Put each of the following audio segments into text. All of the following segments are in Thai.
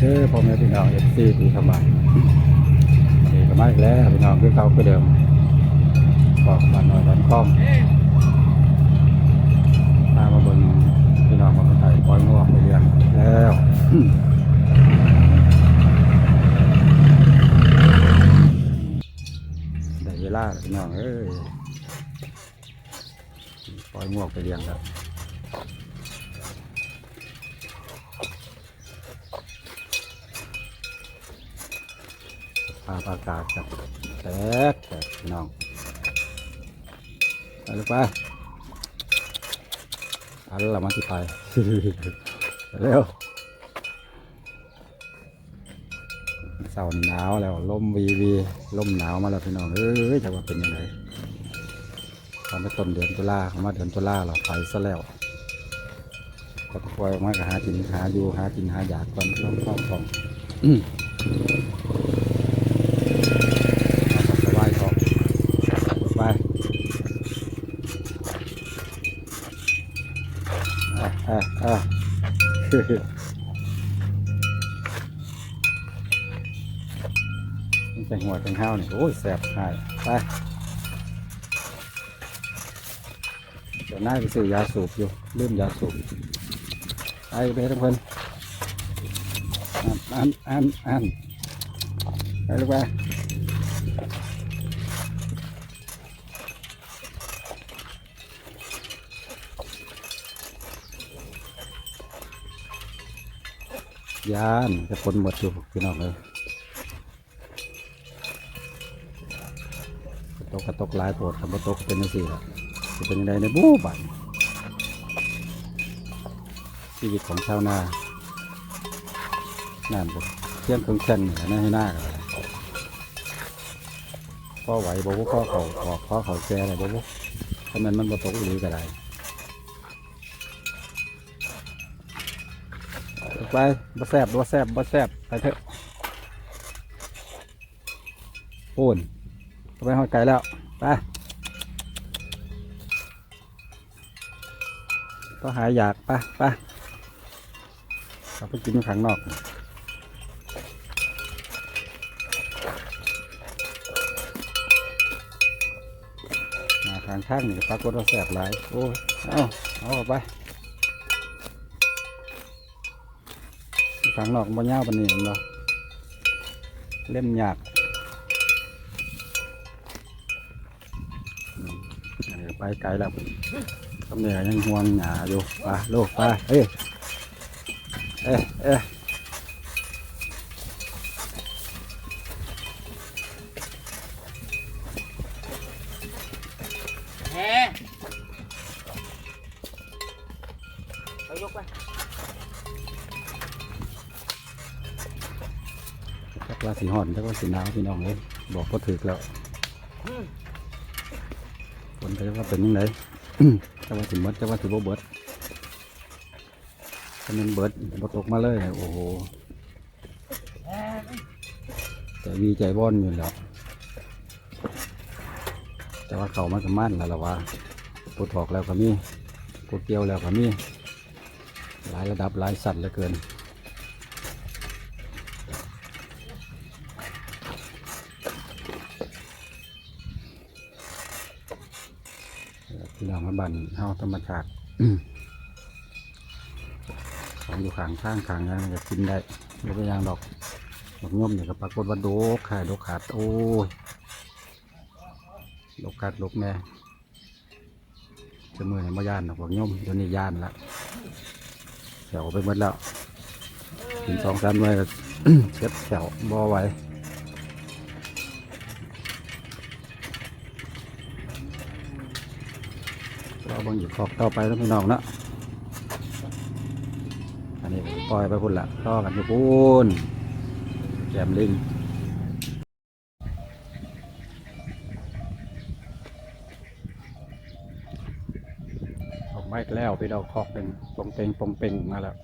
เด้อพ่อแม่พี่น้องเอฟซีที่เข้ามาเด็กก็มาอีกแล้วพี่น้องคือเขาคือเดิมบอกบ้านน้อยบ้านคล่องพามาบิ่งพี่น้องมาไทยปล่อยงวกไปเรียนแล้วได้เวลาพี่น้องเอ้ยปล่อยงวกไปเรียนแล้ วภาพอากาศกับแตกแตกพี่น้องไปลูกไปอันละมาที่ไปเร็วเสาร์หนาวแล้วลมวีวีลมหนาวมาแล้วพี่น้องเอ้ยจะว่าเป็นยังไงตอนไปต้นเดือนตุลาเขามาเดือนตุลาเราไปซะแล้วก็ต้องคอยออกมาก็หากินหาอยู่หากินหาอยากก่อนต้องเข้าของ นี่แต่หัวแต่งห้าวนี่โอ้ยแสบหายไปเดี๋ยวน่าไปซื้อยาสูบอยู่ลืมยาสูบไปไปทุกคนอ่านอ่านอ่านอ่านไปลูกไป ยานจะปนหมดอยู่พี่น้องเลยกระตกกระตกลายปวดคำกระตกเป็นยังสี่ละจะเป็นยังไงในบู๊บันชีวิตของชาวนาน้ำผมเที่ยงครื่องแข่นี่นะให้หน้ากันพ่อไหวบ่บุพ่อเขาออกพ่อเขาแก่อะไรบ่บุถ้ามันมันบ่ตกอีหลีก็ได้ ไปบ่แซบบ่แซบบ่แซบไปเถอะปูนไปหอดไก่แล้วไปต้องหายอยากไปไปเราไปกินข้างนอกมาทางข้างนี่ปรากฏว่าแสบหลายโอ้เอาเอาไป ข้างนอกบ่ยาวปานนี้เห็นบ่เล่มหยากไปไกลแล้วตำเนือยังห่วงหยาอยู่ไปลูกไปเอ้ยเอ้ยเอ้ยแฮ ว่าสีห่อนจักว่าสีหนาวพี่น้องเลยบอกก็ถึกแล้วฝนจะว่าเป็นยังไงจักว่าสิหมดจักว่าสิบ่เบิดถ้ามันเบิดบ่ตกมาเลยโอ้โหใจวีใจบ้อนอยู่แล้วแต่ว่าเขามันก็มั่นแล้วล่ะว่าปวดถอกแล้วก็มีปวดเกี่ยวแล้วก็มีหลายระดับหลายสัตว์เหลือเกิน บันเฮาธรรมชาติของอยู่ขางข้างขางยังจะกินได้ไม่เป็นอย่างดอกดอกย่อมเนี่ยก็ปรากฏว่าโดกขายโดกขาดโอ้ยโดกขาดโดกแม่จะมือเนี่ยมาย่านดอกดอกย่อมเดี๋ยวนี้ย่านละแถวไปหมดแล้วถึงสองสามไว้เช็ดแถวบ่ไหว เราบังอยู่ขอบต่อไปแล้วพี่น้องเนาะอันนี้ปล่อยไปพุ่นละต่อกันอยู่พุ่นแกมลิงออกไม้แล้วพี่เราคอกเป็นปงเต็งปงเป่งมาแล้ว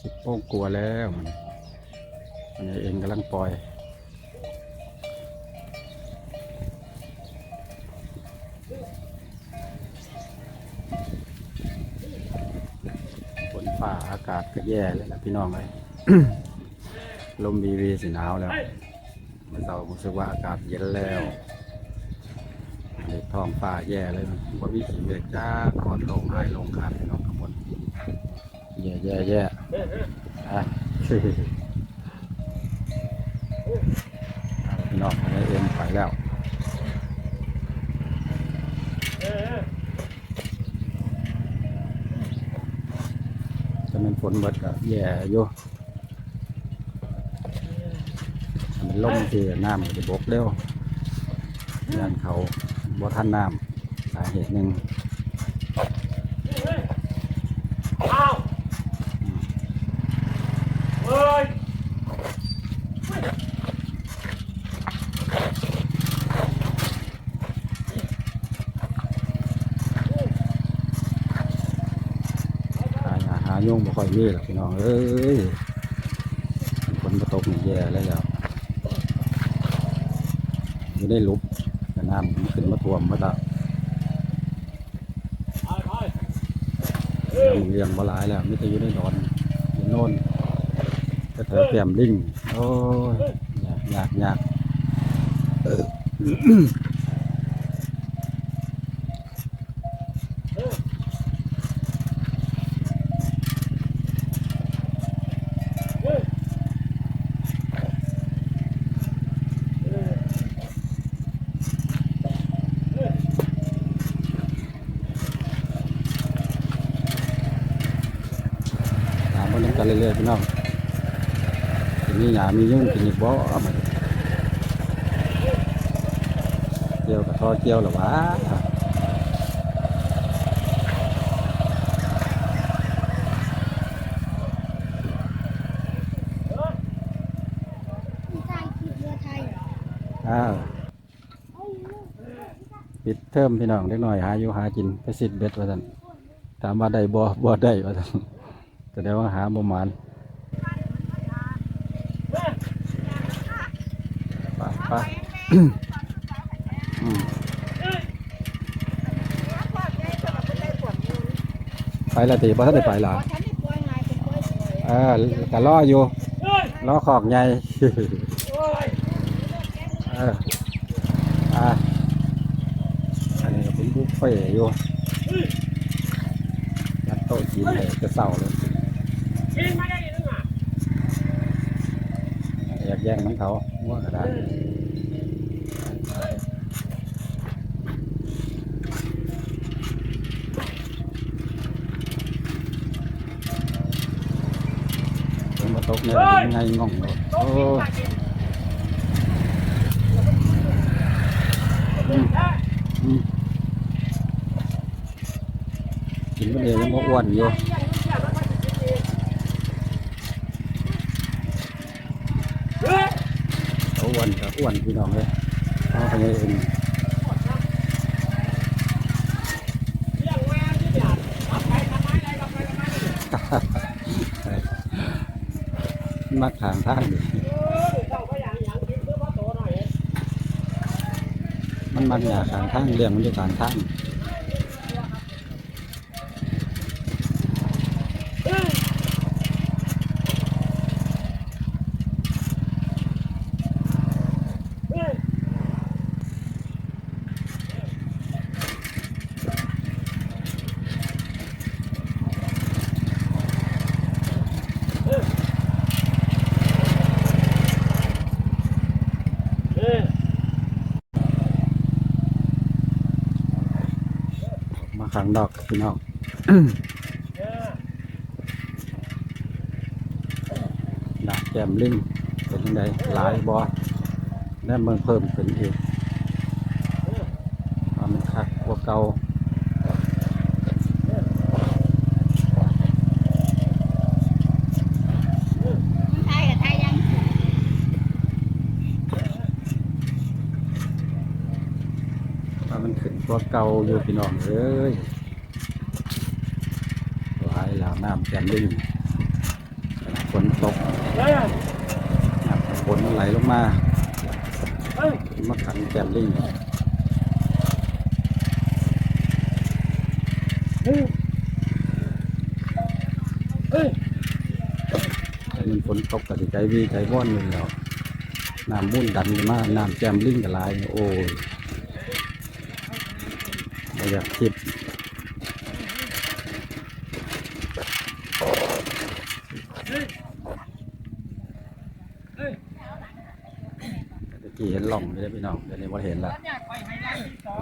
สิบโป้งกลัวแล้วมันมันนี้เองกำลังปล่อยาอาากาศก็แย่เลยนะพี่น้องเลยลมวีวีสีหนาวแล้วมันเรารู้สึกว่าอากาศเย็นแล้วเด็กท้องฟ้าแย่เลยว่าวิขีเมฆจ้าคอนลงหายลงขาดพี่น้องข้างบนแย่แย่แย่อะพี่น้องอันนี้เอ็มไปแล้ว มันฝนเบิดก็แย่อยู่มันล่มที่น้ำมันจะบกเร็วย่านเขาบ่ทันน้ำสาเหตุหนึ่ง อ้าวเฮ้ย หาหาหาโยงบ่ค่อหรอกพี่น้องเอ้ยฝนมาตกนี่แย่แล้วแล้วอยู่ได้ลุบแต่น้ำมันขึ้นมาท่วมมาแล้วเลี้ยงบ่หลายแล้วไมิแต่อยู่ในดอนอยู่โน่นก็เถอะเตรียมลิงโอ้ยยากยากยากเออ ตามมันกันเรื่อยๆพี่น้องทีนี้หยา มียุ่งกินอีกบ่มันเกี่ยวกับทอเกี่ยวหรอวะไม่ใช่คือเรือไทยเหรออ้าวปิดเทอมพี่น้องเล็กน้อยหาอยู่หากินไปสิทธิ์เบ็ดว่าซั่นถามว่าได้บ่บ่ได้ว่าซั่นแสดงว่าหาบ่หมานไปไปอืม ไปละตีบ่ทันได้ไปล่ะฉันไม่ปล่อยไงเป็นปล่อยสวยเออก็รออยู่รอขอกใหญ่เอออะอันนี้ก็เป็นบุฟเฟ่ต์อยู่ยัดโต๊ะจีนเลยจะเศร้าเลยกินมาได้ยังไงอยากแย่งน้องเขาว่าก็ได้ ฝนมาตกเนี่ยยังไงง่องเลยโอ้อื มันเองยังบ่อ้วนอยู่เขาอ้วนกับอ้วนพี่น้องเลยเอามท่านมันมันอยากทางทางเรื่องมันอยู่ทางทางมาขัง ดอกพี่น้องดากแกมลิงเป็นยังไงหลายบอแน่เมืองเพิ่มขึ้นอีกความมันคักกว่าเก่ามันขึ้นกว่าเก่าอยู่พี่น้องเอ้ยหลย น้ำแกมลิงฝนตกน้ำฝนมันไหลลงมามาขังแกมลิงเฮ้ยมันฝนตกก็สิใจวีใจว่อนเลยแล้วน้ำมุ่นดันขึ้นมาน้ำแจมลิ่งกับลาย โอ้ยบ่อยากคิดตะกี้เห็นห ล่องไม่ได้พี่น้องเดี๋ยวนี้ว่าเห็นละ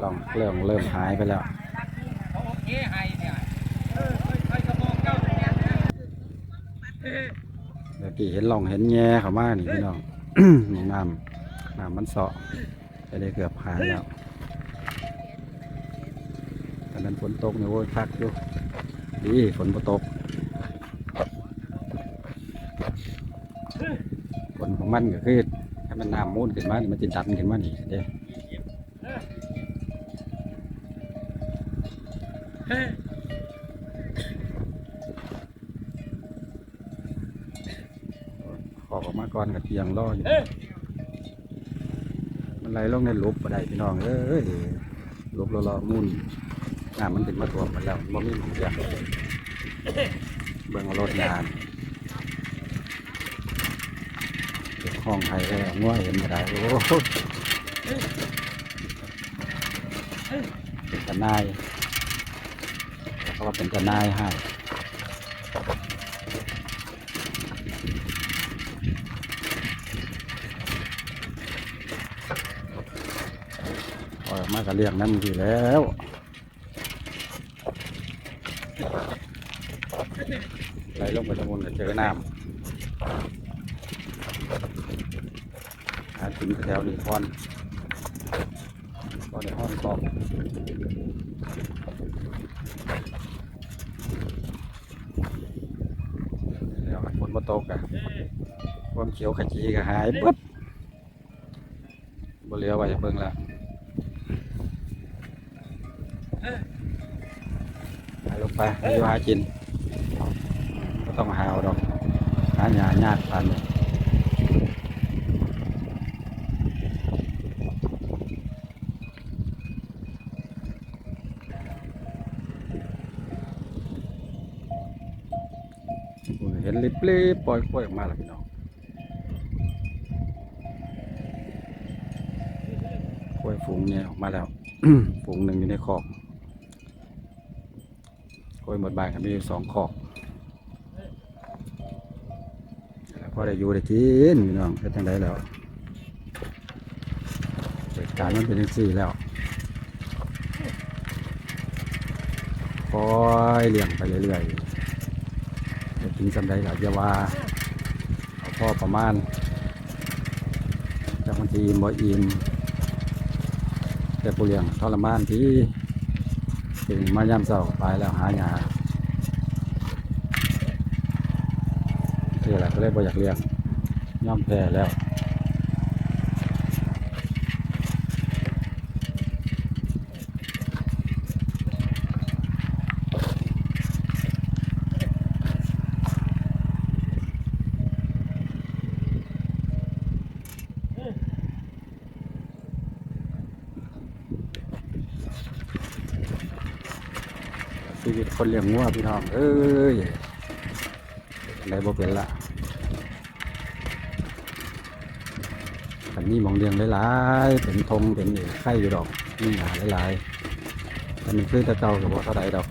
ล่องเริ่มเริ่มหายไปแล้วเมื่อกี้เห็นล่องเห็นแง่เขามานี่พี่น้องนี่น้ำน้ำมันเสาะไปได้เกือบหายแล้วตอนนั้นฝนตกเนี่ยโอ้ยพักอยู่ดีฝนตกฝนของมันก็คือถ้า มันน้ำมูนขึ้นมานี่มันจะดันขึ้นมานี่เด้ขอกออกมาก่อนกับเตียงรออยู่ มันไหลลงในลุบบ่ได้พี่น้องเอ้ยลุบรอๆมุ่นน้ำมันขึ้นมาท่วมหมดแล้วบ่มีหมองเรียเบิ่งเอารถยานเก็บ ห้องไทยเลยง่วเห็นบ่ได้โอ้เป็นทนายเขาว่าเป็นทนายให้ออกมาก็เรียกน้ำอยู่แล้วไหลลงไปตะมุนก็เจอน้ำ หากินแถวนี้พอนก็ได้ห้อนกอบแล้วฝนมาตกอะความเขียวขจีก็หายปึ๊บบเลือไว้ให้เบิ่งล้วหาลงไปไปอยู่หากินก็ต้องหาเอาดอกหาหยาญาติพันธุ์ ลิบเลิบปล่อยปล่อยออกมาแล้วพี่น้องปล่อยฝูงเนี่ยออกมาแล้ว ฝูงหนึ่งอยู่ในคอกกล้วยหมดใบ้านก็มีอยู่สองขอกแล้วพอได้อยู่ได้กินพี่น้องเป็นจังไดแล้วเหตุการณ์มันเป็นจังซี่แล้วคอยเลี้ยงไปเรื่อยๆ จะกินสำไดหลาย่าว่าพ่อประมาณจากบางทีอิ่มบ่อิ่มแต่ปูเลียงทรมานที่ถึงมายามเสาไปแล้วหาหยาคืออะไรก็เลยบ่อยากเลี้ยงย่อมแพ้แล้ว เลี้ยงงัวพี่น้องเอ้ยอะไรบ่เป็นละขันนี้มองเลี้ยงหลายๆเป็นธงเป็นไข่อยู่ดอกนี่หาหลายๆแต่มันคือตะเกากับบ่เท่าใดดอก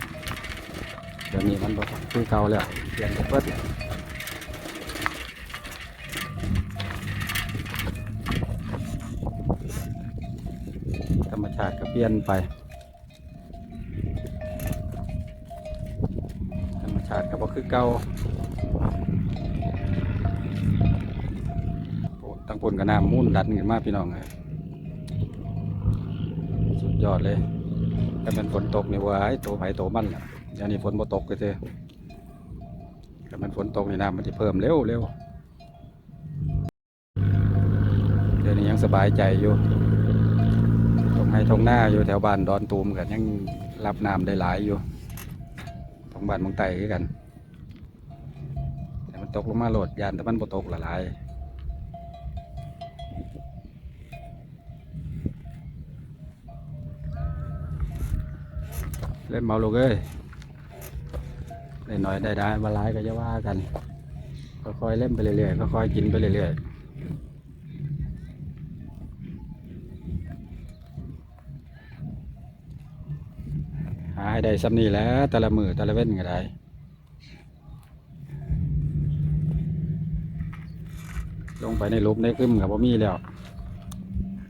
เดี๋ยวนี้มันบ่คือเก่าแล้วเปลี่ยนไปเบิดธรรมชาติก็เปลี่ยนไป คือเก่าตั้งปนกับน้ำมูนดันขึ้นมากพี่น้องเอ้ยสุดยอดเลยแต่มันฝนตกนี่ว่าไอ้โตไผโตมันล่ะเดี๋ยวนี้ฝนบ่ตกเลยเจ้แต่มันฝนตกนี่น้ำมันจะเพิ่มเร็วเร็วเดี๋ยวนี้ยังสบายใจอยู่ตรงให้ทงหน้าอยู่แถวบ้านดอนตูมกันยังรับน้ำได้หลายอยู่ ของบ้านเมืองไต่กัน ตกลงมาโหลดยานแต่มันบ่ตกละลายเล่นเมาลูกเอ้ยได้หน่อยได้ได้มาลายก็จะว่ากันคค่อยๆเล่นไปเรื่อยๆค่อยๆกินไปเรื่อยๆหาให้ได้ซ้ำนี่แหล้วแต่ละมือแต่ละเว้นก็ได้ ลงไปในลุมในกึมกับพ่มีแล้ว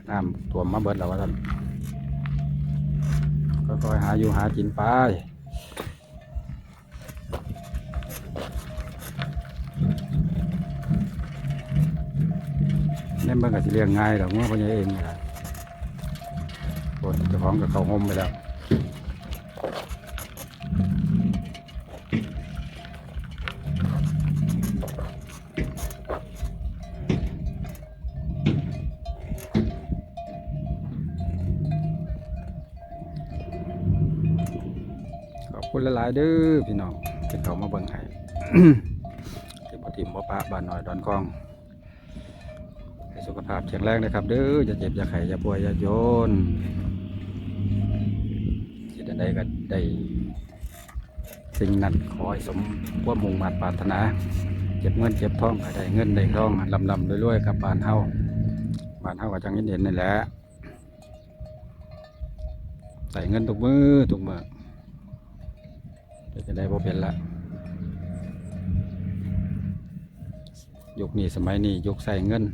น้ำท่วมมาเบิดแล้วว่าท่านค่อยหาอยู่หากินไปเล่นเบิ่งกับสิเลี้ยงง่ายหรอกเมื่อพ่อใหญ่เองนี่ล่ะคนเจ้าของกับเขาห่มไปแล้ว ลายๆเด้อพี่น้องที่เขามาเบิ่งให้ที่บ่ทิมบ่ปะบ้านน้อยดอนกองให้สุขภาพแข็งแรงนะครับ เด้ออย่าเจ็บอย่าไข้อย่าป่วยอย่าโยนที่ใดก็ได้สิ่งนั้นขอให้สมความมุ่งมั่นปรารถนาเก็บเงินเก็บทองก็ได้เงินได้ทองลำลำรวยๆกับบ้านเฮาบ้านเฮาก็จังเห็นๆนี่แหละใส่เงินทุกมือทุกมือ จะได้บ่เป็นละยุคนี้สมัยนี้ยุคใส่เงิน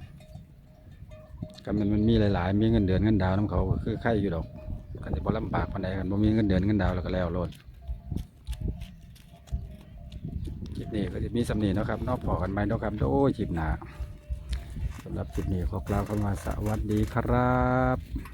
ก็มันมันมีหลายๆ มีเงินเดือนเงินดาวน้ำเขาคือใครอยู่ดอกกันจะบ่ลำบากปานใดกันบ่มีเงินเดือนเงินดาวแล้วก็แล้วโลดคลิปนี้ก็จะมีสำเนีเนะครับนอกพอกันไหมนะครับโอ้ยคลิปหนาสำหรับคลิปนี้ขอกล่าวคำว่าสวัสดีครับ